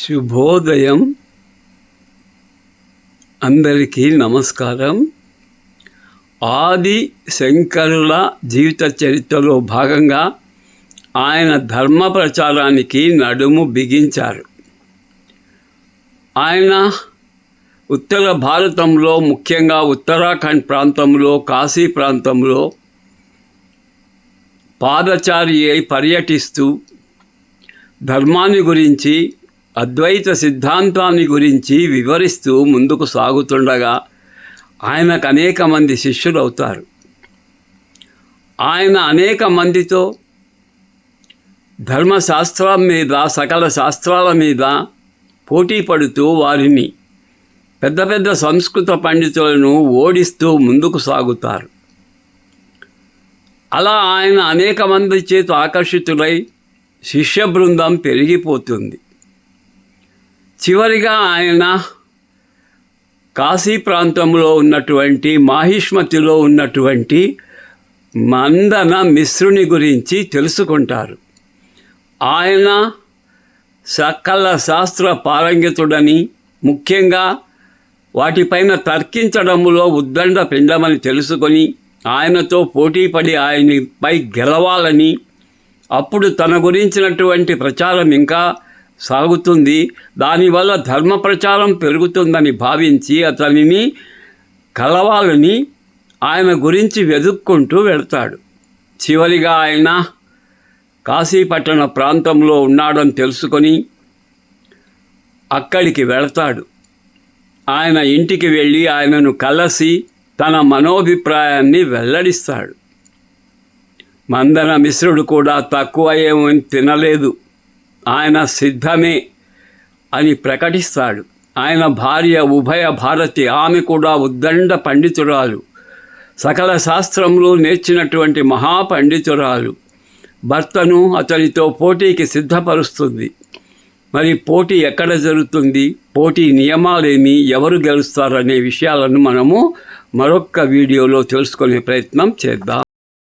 శుభోదయం. అందరికీ నమస్కారం. ఆది శంకరుల జీవిత చరిత్రలో భాగంగా ఆయన ధర్మ ప్రచారానికి నడుము బిగించారు. ఆయన ఉత్తర భారతంలో ముఖ్యంగా ఉత్తరాఖండ్ ప్రాంతంలో కాశీ ప్రాంతంలో పాదచారి అయి పర్యటిస్తూ ధర్మాన్ని గురించి అద్వైత సిద్ధాంతాన్ని గురించి వివరిస్తూ ముందుకు సాగుతుండగా ఆయనకు అనేక మంది శిష్యులు అవుతారు ఆయన అనేక మందితో ధర్మశాస్త్రం మీద సకల శాస్త్రాల మీద పోటీ పడుతూ వారిని పెద్ద పెద్ద సంస్కృత పండితులను ఓడిస్తూ ముందుకు సాగుతారు. అలా ఆయన అనేక మంది చేత ఆకర్షితులై శిష్య బృందం పెరిగిపోతుంది. చివరిగా ఆయన కాశీ ప్రాంతంలో ఉన్నటువంటి మాహిష్మతిలో ఉన్నటువంటి మందన మిశ్రుని గురించి తెలుసుకుంటారు. ఆయన సకల శాస్త్ర పారంగితుడని ముఖ్యంగా వాటిపైన తర్కించడంలో ఉద్దండ పిండమని తెలుసుకొని ఆయనతో పోటీపడి ఆయనపై గెలవాలని అప్పుడు తన గురించినటువంటి ప్రచారం ఇంకా సాగుతుంది. దానివల్ల ధర్మ ప్రచారం పెరుగుతుందని భావించి అతనిని కలవాలని ఆయన గురించి వెతుక్కుంటూ వెళ్తాడు. చివరిగా ఆయన కాశీపట్టణ ప్రాంతంలో ఉన్నాడని తెలుసుకొని అక్కడికి వెళతాడు. ఆయన ఇంటికి వెళ్ళి ఆయనను కలసి తన మనోభిప్రాయాన్ని వెల్లడిస్తాడు. మందన మిశ్రుడు కూడా తక్కువ ఏమని తినలేదు. ఆయన సిద్ధమే అని ప్రకటిస్తాడు. ఆయన భార్య ఉభయ భారతి ఆమె కూడా ఉద్దండ పండితురాలు. సకల శాస్త్రంలో నేర్చినటువంటి మహాపండితురాలు. భర్తను అతనితో పోటీకి సిద్ధపరుస్తుంది. మరి పోటీ ఎక్కడ జరుగుతుంది? పోటీ నియమాలేమి? ఎవరు గెలుస్తారనే విషయాలను మనము మరొక్క వీడియోలో తెలుసుకునే ప్రయత్నం చేద్దాం.